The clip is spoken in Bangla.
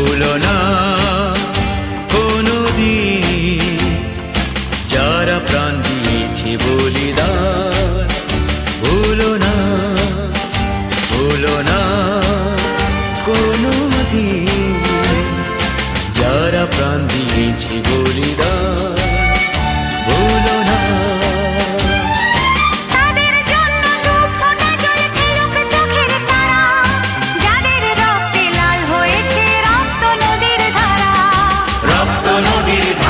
ভুলো না কোনদিন। যারা প্রাণ দিয়েছে বলিদান Happy